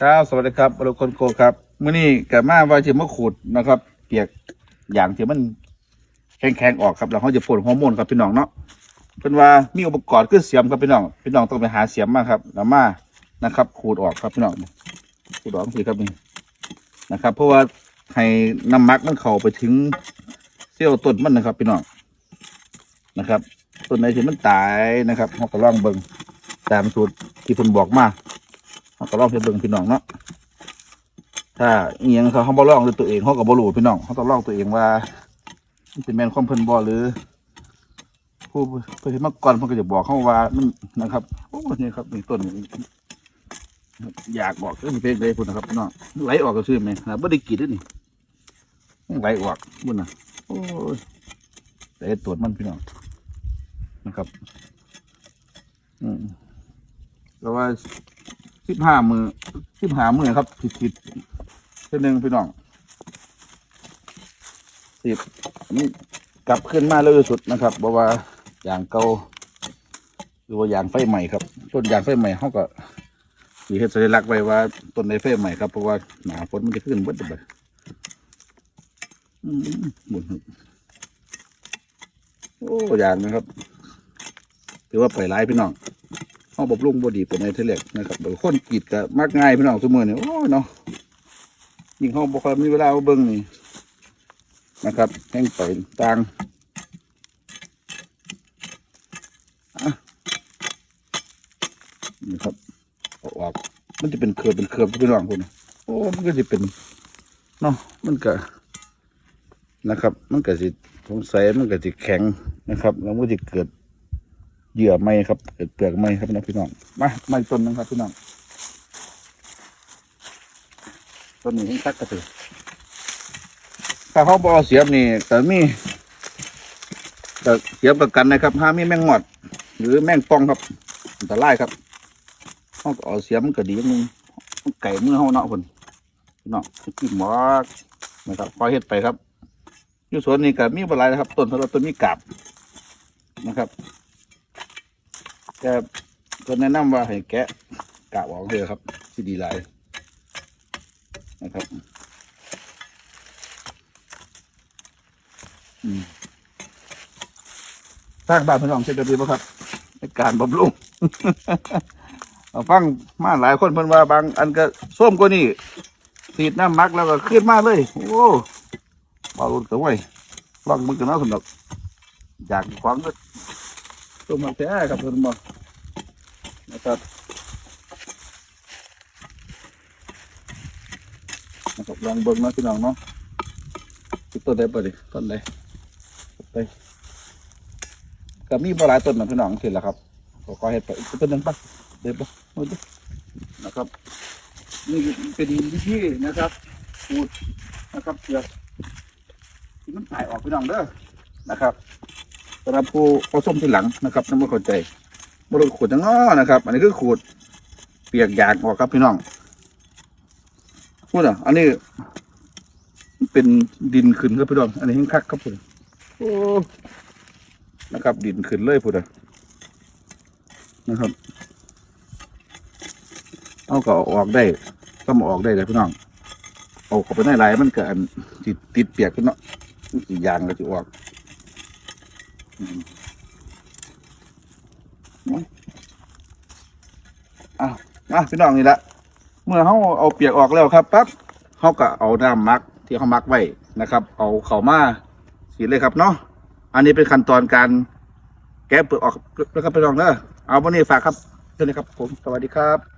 ครับสวัสดีครับบรุคนโกครับมื้อนี้กับมาว่าจะมาขูดนะครับ เปียกอย่างที่มันแข็งๆออกครับแล้วเขาจะพ่นฮอร์โมนครับพี่น้องเนาะเป็นว่ามีอุปกรณ์คือเสียมครับพี่น้องพี่น้องต้องไปหาเสียมมาครับแล้วมานะครับ ขูดออกครับพี่น้องขูดออกสิครับนี่นะครับ เพราะว่าให้น้ำมักมันเข้าไปถึงเซลล์ต้นมันนะครับ พี่น้องนะครับต้นไหนที่มันตายนะครับเขาก็ลองเบิ่งตามสูตรที่เพิ่นบอกมา ก็ลองไปเบิ่งพี่น้องเนาะถ้าเอียงเขาเขาบ่ลองด้วยตัวเองเขาก็บ่รู้พี่น้องเขาต้องลองตัวเองว่ามันเป็นแมนความเพิ่นบ่หรือ ผู้เพิ่นเฮ็ดมาก่อนเพิ่นก็จะบอกเขาว่ามันนะครับโอ้นี่ครับนี่ต้นอยากบอกเอ้ยมันเป็นเลยพุ่นนะครับพี่น้องไหลออกก็ซื่อไหมนะบ่ได้กรีดด้วยนี่ยไหลออกพุ่นนะโอ้ยแต่ตรวจมันพี่น้องนะครับ อืมแล้วว่า สิบห้ามือสิบห้ามือครับผิดผิดเท่านึงพี่น้องสิบนี่กลับขึ้นมาเร็วที่สุดนะครับเพราะว่าอย่างเก่าหรือว่าอย่างไฟใหม่ครับต้นยางไฟใหม่เขาก็มีเฮ็ดสัญลักษณ์ไว้ว่าต้นในไฟใหม่ครับเพราะว่าหนาฝนมันจะขึ้นเบิดเดบอืมหมุนโอ้ย่างนะครับถือว่าปล่อยร้ายพี่น้อง หองบำรุงบดีเป็นในเทเล็กนะครับโดยคนกรีดก็มากง่ายพี่น้องสมือนี่ยโอ้ยเนาะยิ่งห้องบ่ค่อยมีเวลามาเบิ่งนี่นะครับแห้งไปต่างอะนี่ครับเอาออกมันจะเป็นเครือเป็นเครือพี่น้องคุณโอ้มันก็จะเป็นเนาะมันก็นะครับ มันก็สิสงสัยมันก็จะแข็งนะครับ แล้วมันก็จะเกิด เหยื่อไม้ครับเกิดเปลือกไม้ครับนะพี่น้องมาไม้ต้นนึงครับพี่น้องต้นนี้ยังตักกระตือถ้าเขาบอเสียบนี่แต่มีแต่เสียบประกันนะครับห้ามมีแมงงอด หรือแมงป่องครับอันตรายครับเขาก็เอาเสียบมันก็ดีนึงไก่เมื่อเขาเนาะคนพี่น้องกินหมอกนะครับพอเฮ็ดไปครับอยู่สวนนี้ก็มีบลายนะครับ ต้นเพราะว่าต้นมีกาบนะครับ แต่เพิ่นแนะนำว่าให้แกะกะออกเลยครับที่ดีหลายนะครับ อืมสร้างบ้านพี่น้องเช่นเดียวกันครับในการบำรุง ฟังมาหลายคนเพิ่นว่าบาง อันก็ส้มกว่านี่สีดน้ำมักแล้วก็ขึ้นมาเลย โอ้บาลุนก็ไว้ลองมึงกันเนาสำหรับอยากขวางก็ ส้มมาแท้ครับเพิ่นบอนะครับนะครับลองเบิ่งนาะพี่น้องเนาะที่ต้นใดบ่ดิต้นใดไปก็มีบ่หลายต้นนะพี่น้องเห็นแล้วครับก็ขอเฮ็ดไปอีกต้นนึงปะเดี๋ยวบ่เอาดินะครับนี่เป็นวิธีนะครับขูดนะครับเปลือกที่มันถ่ายออกพี่น้องเด้อนะครับ สำหรับผู้ผู้มที่หลังนะครับน้ำมันเข้าใจบริขูดจังอ้อนะครับ อันนี้คือขูดเปียกยางออกครับพี่น้องพูดอะ อันนี้เป็นดินขึ้นครับพี่น้อง อันนี้แห้งคักครับผมโอ้นะครับ ดินขึ้นเลยพูดอะนะครับเอาก็เอาออกได้ต้องออกได้เลยพี่น้องเอาเข้าไปในไหลายมันก็อันติดติดเปียกขึ้นเนาะมันสิยางก็จะออก อืมอะมาพี่น้องนี่ละเมื่อเขาเอาเปียกออกแล้วครับปั๊บเขาก็เอาน้ำมักที่เขามักไว้นะครับ เอาเข้ามาสีเลยครับเนาะอันนี้เป็นขั้นตอนการแกะเปลือกออกแล้วครับพี่น้องเนอะเอาวันนี้ฝากครับเชิญเลยครับผมสวัสดีครับ